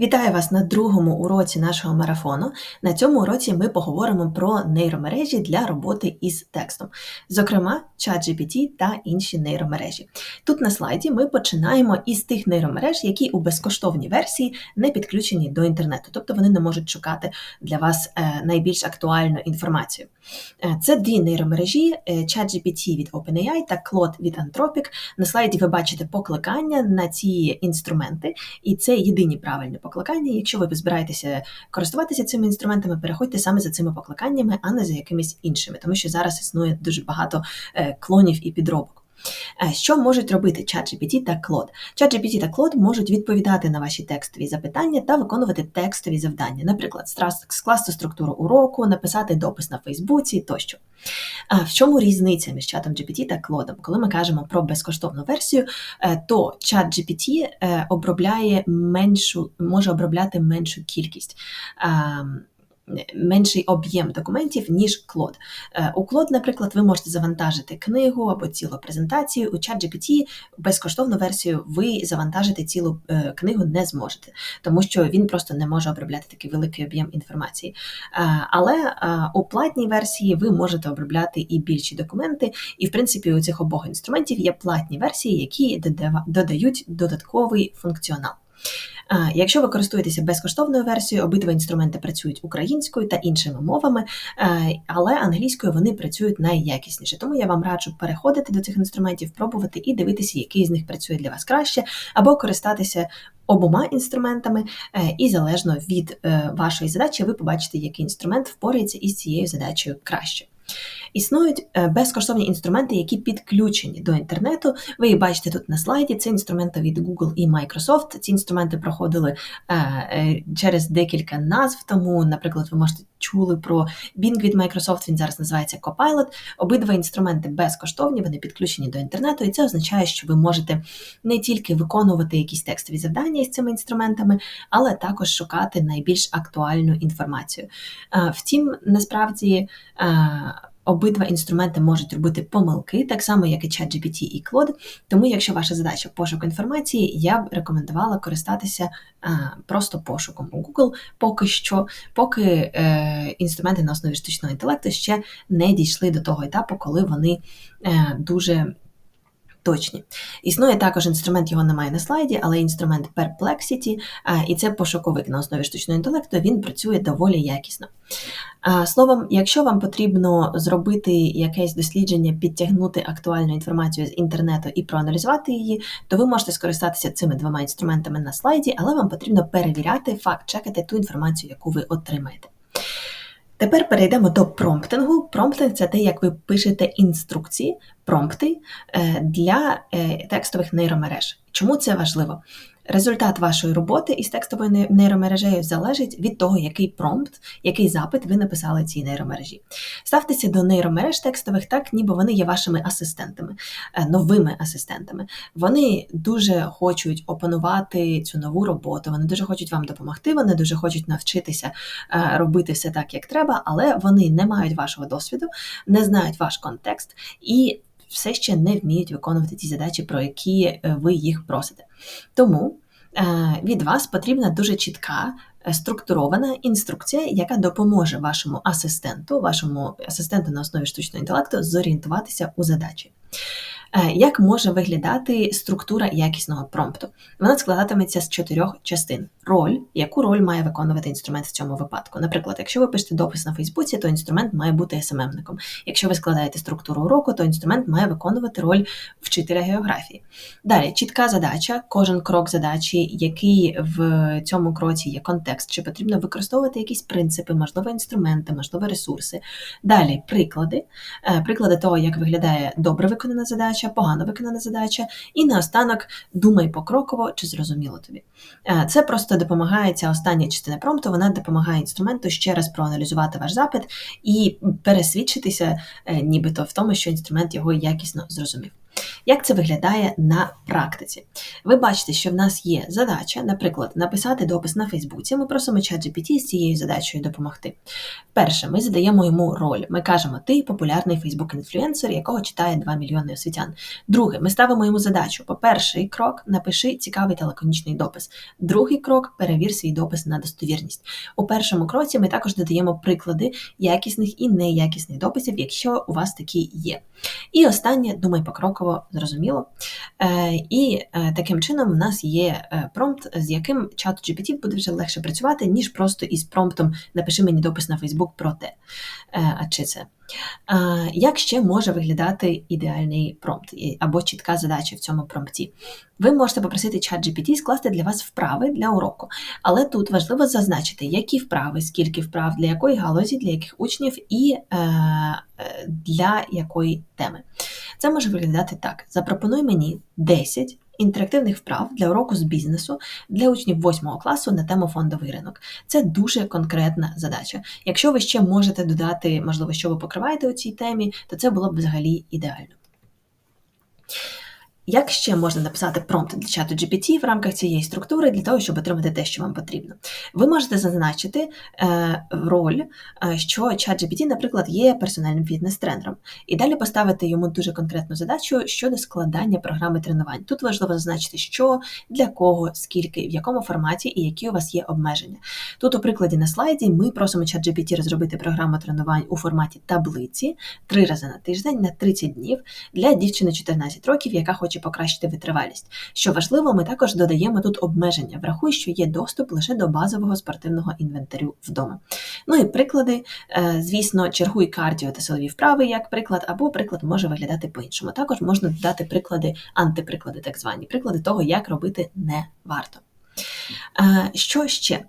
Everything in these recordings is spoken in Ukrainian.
Вітаю вас на другому уроці нашого марафону. На цьому уроці ми поговоримо про нейромережі для роботи із текстом, зокрема, ChatGPT та інші нейромережі. Тут на слайді ми починаємо із тих нейромереж, які у безкоштовній версії не підключені до інтернету, тобто вони не можуть шукати для вас е, найбільш актуальну інформацію. Е, це дві нейромережі е, ChatGPT від OpenAI та Claude від Anthropic. На слайді ви бачите покликання на ці інструменти, і це єдині правильні покликання. Якщо ви збираєтеся користуватися цими інструментами, переходьте саме за цими покликаннями, а не за якимись іншими, тому що зараз існує дуже багато е, клонів і підробок. Е, що можуть робити ChatGPT та Claude? ChatGPT та Claude можуть відповідати на ваші текстові запитання та виконувати текстові завдання, наприклад, скласти структуру уроку, написати допис на Фейсбуці тощо. А в чому різниця між чатом GPT та Claude? Коли ми кажемо про безкоштовну версію, е, то чат GPT е, обробляє меншу, може обробляти меншу кількість. Менший об'єм документів, ніж Клод. Е, у Клод, наприклад, ви можете завантажити книгу або цілу презентацію. У ChatGPT безкоштовну версію ви завантажити цілу е, книгу не зможете, тому що він просто не може обробляти такий великий об'єм інформації. Е, але у платній версії ви можете обробляти і більші документи, і в принципі у цих обох інструментів є платні версії, які додають додатковий функціонал. Якщо ви користуєтеся безкоштовною версією, обидва інструменти працюють українською та іншими мовами, але англійською вони працюють найякісніше. Тому я вам раджу переходити до цих інструментів, пробувати і дивитися, який з них працює для вас краще, або користатися. Обома інструментами, е, і залежно від е, вашої задачі, ви побачите, який інструмент впорається із цією задачею краще. Існують е, безкоштовні інструменти, які підключені до інтернету. Ви їх бачите тут на слайді. Це інструменти від Google і Microsoft. Ці інструменти проходили е, е, через декілька назв. Тому, наприклад, ви можете чули про Bing від Microsoft, він зараз називається Copilot. Обидва інструменти безкоштовні, вони підключені до інтернету, і це означає, що ви можете не тільки виконувати якісь текстові завдання з цими інструментами, але також шукати найбільш актуальну інформацію. Втім, насправді. Обидва інструменти можуть робити помилки, так само, як і ChatGPT і Claude. Тому, якщо ваша задача пошук інформації, я б рекомендувала користатися просто пошуком у Google, поки що, поки е, інструменти на основі штучного інтелекту ще не дійшли до того етапу, коли вони е, дуже точні. Існує також інструмент, його немає на слайді, але інструмент Perplexity, і це пошуковик на основі штучного інтелекту, він працює доволі якісно. Словом, якщо вам потрібно зробити якесь дослідження, підтягнути актуальну інформацію з інтернету і проаналізувати її, то ви можете скористатися цими двома інструментами на слайді, але вам потрібно перевіряти, факт-чекати ту інформацію, яку ви отримаєте. Тепер перейдемо до промптингу. Промптинг це те, як ви пишете інструкції, промпти е, для е, текстових нейромереж. Чому це важливо? Результат вашої роботи із текстовою нейромережею залежить від того, який промпт, який запит ви написали цій нейромережі. Ставтеся до нейромереж текстових, так ніби вони є вашими асистентами, е, новими асистентами. Вони дуже хочуть опанувати цю нову роботу, вони дуже хочуть вам допомогти, вони дуже хочуть навчитися е, робити все так, як треба, але вони не мають вашого досвіду, не знають ваш контекст і все ще не вміють виконувати ті задачі, про які е, ви їх просите. Тому е, від вас потрібна дуже чітка. Е, структурована інструкція, яка допоможе вашому асистенту, вашому асистенту на основі штучного інтелекту зорієнтуватися у задачі. Е, як може виглядати структура якісного промпту? Вона складатиметься з чотирьох частин. Роль, яку роль має виконувати інструмент в цьому випадку. Наприклад, якщо ви пишете допис на Фейсбуці, то інструмент має бути СММником. Якщо ви складаєте структуру уроку, то інструмент має виконувати роль вчителя географії. Далі чітка задача, кожен крок задачі, який в цьому кроці є контекст, чи потрібно використовувати якісь принципи, можливо, інструменти, можливо, ресурси. Далі приклади, е, приклади того, як виглядає добре виконана задача погано виконана задача, і наостанок думай покроково, чи зрозуміло тобі. Е, це просто допомагає ця остання частина промпту, вона допомагає інструменту ще раз проаналізувати ваш запит і пересвідчитися, е, нібито в тому, що інструмент його якісно зрозумів. Як це виглядає на практиці? Ви бачите, що в нас є задача, наприклад, написати допис на Фейсбуці. Ми просимо ChatGPT з цією задачею допомогти. Перше, ми задаємо йому роль. Ми кажемо, ти популярний Фейсбук-інфлюенсер, якого читає 2 мільйони освітян. Друге, ми ставимо йому задачу. По перший крок напиши цікавий та лаконічний допис. Другий крок перевір свій допис на достовірність. У першому кроці ми також додаємо приклади якісних і неякісних дописів, якщо у вас такі є. І останнє, думай покроково, зрозуміло. Е, І е, таким чином в нас є е, промпт, з яким чат GPT буде вже легше працювати, ніж просто із промптом Напиши мені допис на Facebook про те. А чи це? Як ще може виглядати ідеальний промпт або чітка задача в цьому промпті? Ви можете попросити чат GPT скласти для вас вправи для уроку, але тут важливо зазначити, які вправи, скільки вправ, для якої галузі, для яких учнів і е, е для якої теми. Це може виглядати так: запропонуй мені 10 інтерактивних вправ для уроку з бізнесу для учнів 8 класу на тему фондовий ринок. Це дуже конкретна задача. Якщо ви ще можете додати, можливо, що ви покриваєте у цій темі, то це було б взагалі ідеально. Як ще можна написати промпт для чату GPT в рамках цієї структури для того, щоб отримати те, що вам потрібно? Ви можете зазначити е, роль, е, що чат GPT, наприклад, є персональним фітнес-тренером, і далі поставити йому дуже конкретну задачу щодо складання програми тренувань. Тут важливо зазначити, що, для кого, скільки, в якому форматі і які у вас є обмеження. Тут, у прикладі на слайді, ми просимо чат GPT розробити програму тренувань у форматі таблиці три рази на тиждень на 30 днів для дівчини 14 років, яка хоче чи покращити витривалість. Що важливо, ми також додаємо тут обмеження. Врахуй, що є доступ лише до базового спортивного інвентарю вдома. Ну і приклади, е, звісно, чергуй кардіо та силові вправи, як приклад, або приклад може виглядати по-іншому. Також можна додати приклади, антиприклади, так звані, приклади того, як робити не варто. Що ще?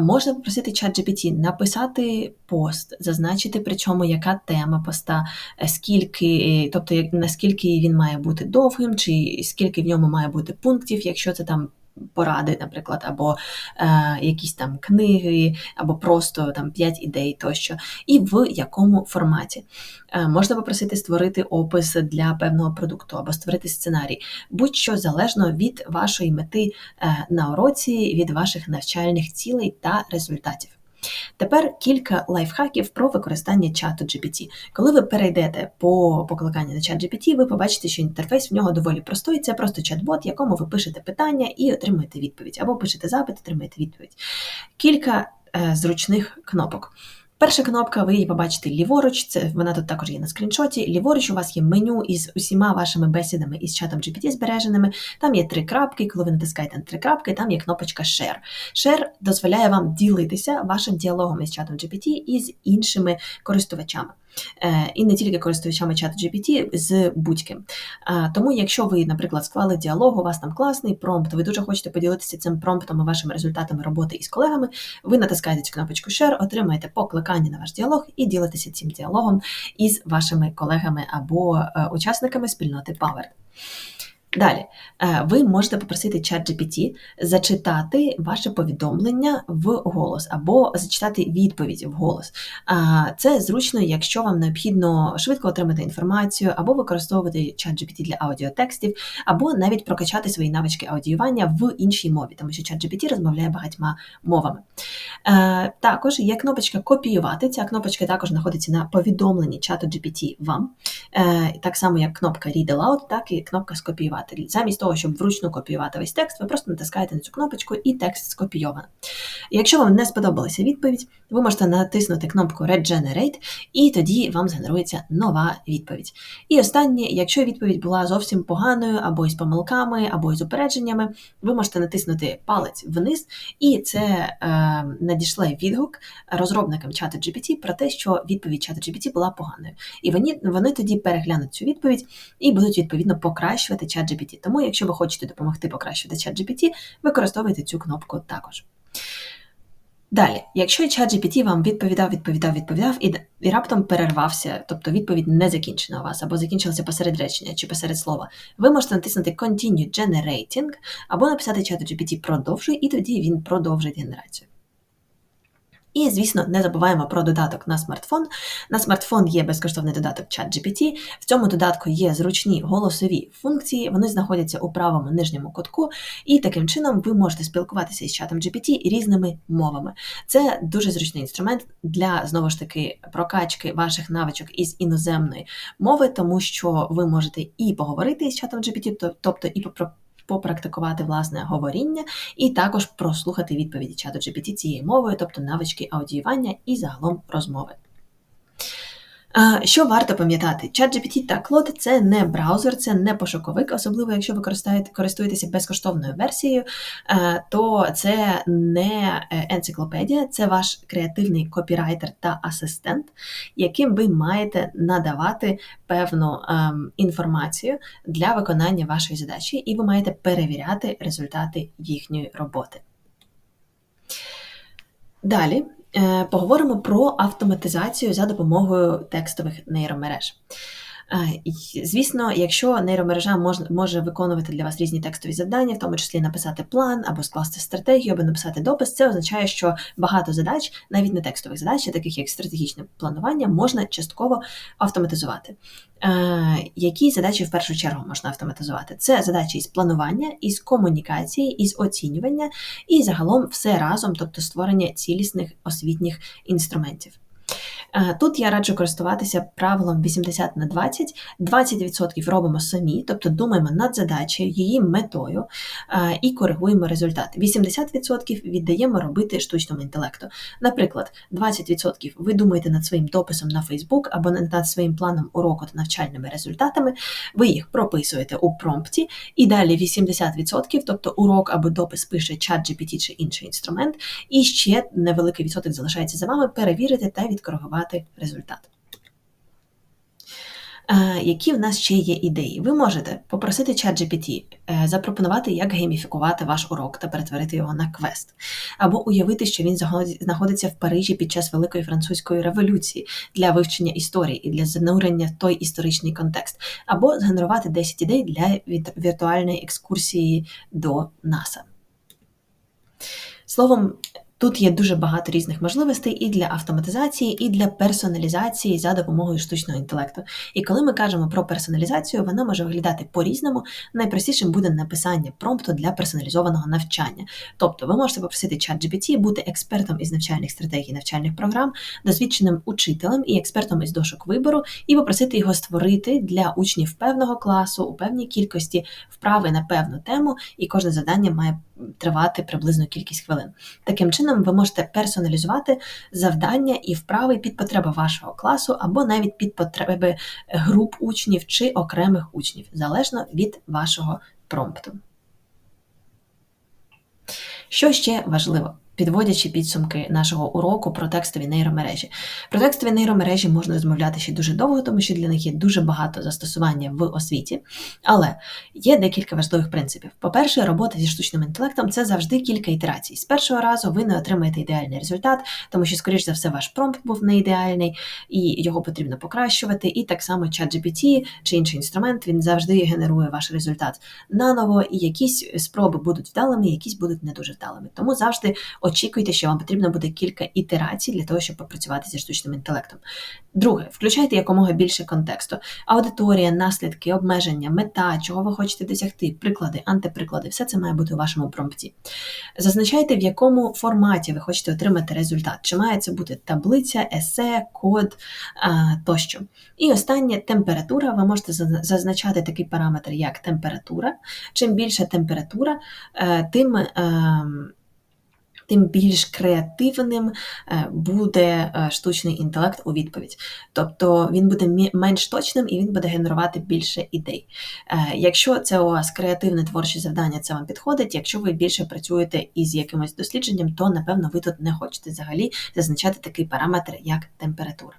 Можна попросити ChatGPT написати пост, зазначити, причому яка тема поста, е, скільки, тобто наскільки він має бути довгим, чи скільки в ньому має бути пунктів, якщо це там поради, наприклад, або е, якісь там книги, або просто там 5 ідей тощо, і в якому форматі. Е, можна попросити створити опис для певного продукту або створити сценарій, будь-що залежно від вашої мети е, на уроці, від ваших навчальних цілей та результатів. Тепер кілька лайфхаків про використання чату GPT. Коли ви перейдете по покликанню на чат GPT, ви побачите, що інтерфейс в нього доволі простий. Це просто чат-бот, якому ви пишете питання і отримуєте відповідь, або пишете запит, отримуєте відповідь. Кілька е, зручних кнопок. Перша кнопка, ви її побачите ліворуч, це вона тут також є на скріншоті. Ліворуч у вас є меню із усіма вашими бесідами із чатом GPT збереженими. Там є три крапки, коли ви натискаєте на три крапки, там є кнопочка Share. Share дозволяє вам ділитися вашим діалогом із чатом GPT і з іншими користувачами. Е, і не тільки користувачами чату GPT з будь-ким. Тому, якщо ви, наприклад, склали діалог, у вас там класний промпт, ви дуже хочете поділитися цим промптом і вашими результатами роботи із колегами, ви натискаєте цю кнопочку Share, отримаєте покликання на ваш діалог і ділитеся цим діалогом із вашими колегами або е, учасниками спільноти Power. Далі, е, ви можете попросити чат GPT зачитати ваше повідомлення в голос або зачитати відповідь в голос. Це зручно, якщо вам необхідно швидко отримати інформацію, або використовувати чат GPT для аудіотекстів, або навіть прокачати свої навички аудіювання в іншій мові, тому що чат GPT розмовляє багатьма мовами. Е, також є кнопочка Копіювати. Ця кнопочка також знаходиться на повідомленні чату GPT вам, е, так само як кнопка Read Aloud, так і кнопка Скопіювати копіювати. Замість того, щоб вручну копіювати весь текст, ви просто натискаєте на цю кнопочку і текст скопійовано. Якщо вам не сподобалася відповідь, ви можете натиснути кнопку Regenerate, і тоді вам згенерується нова відповідь. І останнє, якщо відповідь була зовсім поганою, або із помилками, або із упередженнями, ви можете натиснути палець вниз, і це е, надішле відгук розробникам чату GPT про те, що відповідь чату GPT була поганою. І вони, вони тоді переглянуть цю відповідь і будуть відповідно покращувати чат ChatGPT. Тому, якщо ви хочете допомогти покращити ChatGPT, використовуйте цю кнопку також. Далі, якщо ChatGPT вам відповідав, відповідав, відповідав і і раптом перервався, тобто відповідь не закінчена у вас, або закінчилася посеред речення чи посеред слова, ви можете натиснути Continue Generating, або написати ChatGPT продовжуй, і тоді він продовжить генерацію. І, звісно, не забуваємо про додаток на смартфон. На смартфон є безкоштовний додаток ChatGPT. В цьому додатку є зручні голосові функції, вони знаходяться у правому нижньому кутку, і таким чином ви можете спілкуватися із чатом GPT різними мовами. Це дуже зручний інструмент для знову ж таки прокачки ваших навичок із іноземної мови, тому що ви можете і поговорити із чатом GPT, тобто і попрактикувати власне говоріння, і також прослухати відповіді чату GPT цією мовою, тобто навички аудіювання і загалом розмови. Що варто пам'ятати? ChatGPT та Claude – це не браузер, це не пошуковик, особливо якщо ви користуєтеся безкоштовною версією, то це не е, енциклопедія, це ваш креативний копірайтер та асистент, яким ви маєте надавати певну ем, інформацію для виконання вашої задачі, і ви маєте перевіряти результати їхньої роботи. Далі поговоримо про автоматизацію за допомогою текстових нейромереж. Звісно, якщо нейромережа може, виконувати для вас різні текстові завдання, в тому числі написати план або скласти стратегію, або написати допис, це означає, що багато задач, навіть не текстових задач, таких як стратегічне планування, можна частково автоматизувати. Які задачі в першу чергу можна автоматизувати? Це задачі із планування, із комунікації, із оцінювання і загалом все разом, тобто створення цілісних освітніх інструментів. Е, тут я раджу користуватися правилом 80 на 20. 20% робимо самі, тобто думаємо над задачею, її метою е, і коригуємо результат. 80% віддаємо робити штучному інтелекту. Наприклад, 20% ви думаєте над своїм дописом на Facebook або над своїм планом уроку та навчальними результатами, ви їх прописуєте у промпті, і далі 80%, тобто урок або допис пише чат GPT чи інший інструмент, і ще невеликий відсоток залишається за вами перевірити та відкоригувати показати результат. Е, які в нас ще є ідеї? Ви можете попросити ChatGPT е, запропонувати, як гейміфікувати ваш урок та перетворити його на квест, або уявити, що він знаходиться в Парижі під час Великої французької революції для вивчення історії і для занурення в той історичний контекст, або згенерувати 10 ідей для віртуальної екскурсії до НАСА. Словом, Тут є дуже багато різних можливостей і для автоматизації, і для персоналізації за допомогою штучного інтелекту. І коли ми кажемо про персоналізацію, вона може виглядати по-різному. Найпростішим буде написання промпту для персоналізованого навчання. Тобто ви можете попросити ChatGPT бути експертом із навчальних стратегій, навчальних програм, досвідченим учителем і експертом із дошок вибору, і попросити його створити для учнів певного класу у певній кількості вправи на певну тему, і кожне завдання має тривати приблизно кількість хвилин. Таким чином, ви можете персоналізувати завдання і вправи під потреби вашого класу, або навіть під потреби груп учнів чи окремих учнів, залежно від вашого промпту. Що ще важливо? Підводячи підсумки нашого уроку про текстові нейромережі. Про текстові нейромережі можна розмовляти ще дуже довго, тому що для них є дуже багато застосування в освіті. Але є декілька важливих принципів. По-перше, робота зі штучним інтелектом це завжди кілька ітерацій. З першого разу ви не отримаєте ідеальний результат, тому що, скоріш за все, ваш промпт був не ідеальний, і його потрібно покращувати. І так само ChatGPT чи інший інструмент він завжди генерує ваш результат наново, і якісь спроби будуть вдалими, якісь будуть не дуже вдалими. Тому завжди очікуйте, що вам потрібно буде кілька ітерацій для того, щоб попрацювати зі штучним інтелектом. Друге, включайте якомога більше контексту. Аудиторія, наслідки, обмеження, мета, чого ви хочете досягти, приклади, антиприклади, все це має бути у вашому промпті. Зазначайте, в якому форматі ви хочете отримати результат. Чи має це бути таблиця, есе, код тощо. І останнє температура. Ви можете зазначати такий параметр, як температура. Чим більша температура, е, тим. Тим більш креативним е, буде е, штучний інтелект у відповідь. Тобто він буде менш точним і він буде генерувати більше ідей. Е, якщо це у вас креативне творче завдання, це вам підходить. Якщо ви більше працюєте із якимось дослідженням, то напевно ви тут не хочете взагалі зазначати такий параметр, як температура.